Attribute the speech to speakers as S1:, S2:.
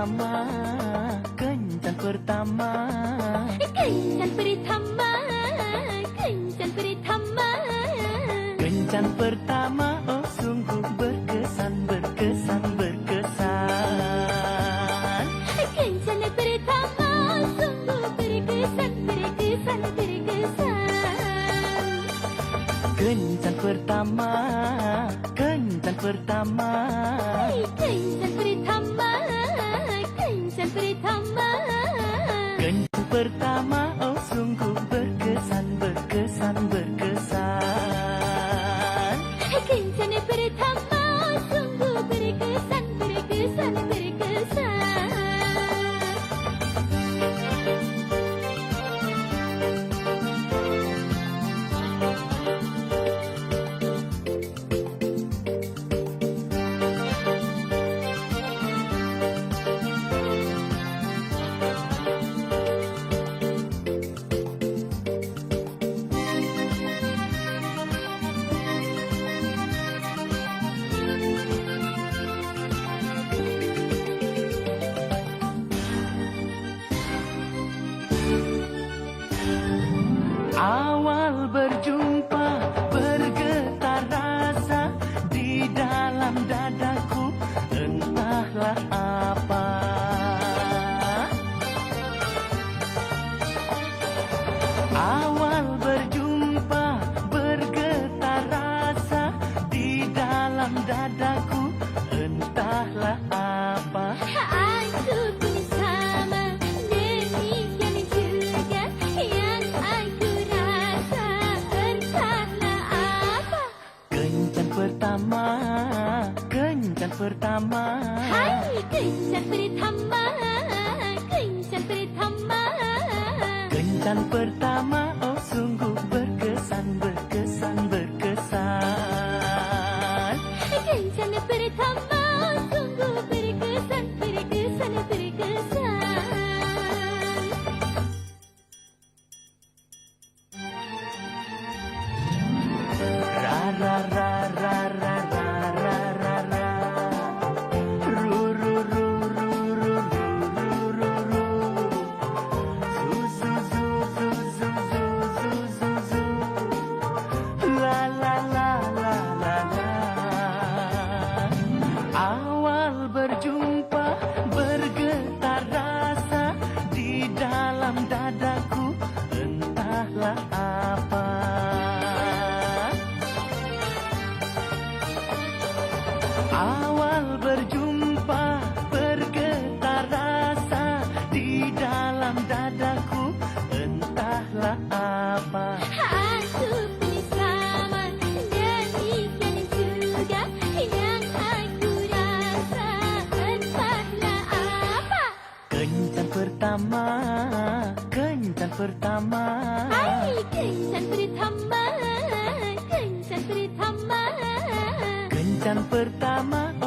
S1: pertama Kencan pertama.
S2: Kencan pertama Kencan pertama.
S1: Kencan pertama Oh sungguh berkesan Berkesan berkesan.
S2: Kencan pertama Sungguh berkesan Berkesan berkesan.
S1: Kencan pertama Kencan pertama
S2: pertama
S1: Oh sungguh Awal berjumpa bergetar rasa di dalam dadaku entahlah apa. Awal berjumpa bergetar rasa di dalam dadaku entahlah apa pertama. Kencan pertama.
S2: Hai kencan pertama. Kencan pertama.
S1: Kencan pertama Oh sungguh berkesan Berkesan Berkesan.
S2: Kencan pertama
S1: Awal berjumpa bergetar rasa di dalam dadaku entahlah apa. Awal berjumpa bergetar rasa di dalam dadaku entahlah apa pertama Kencan pertama.
S2: Hai kencan pertama kencan pertama.
S1: Kencan pertama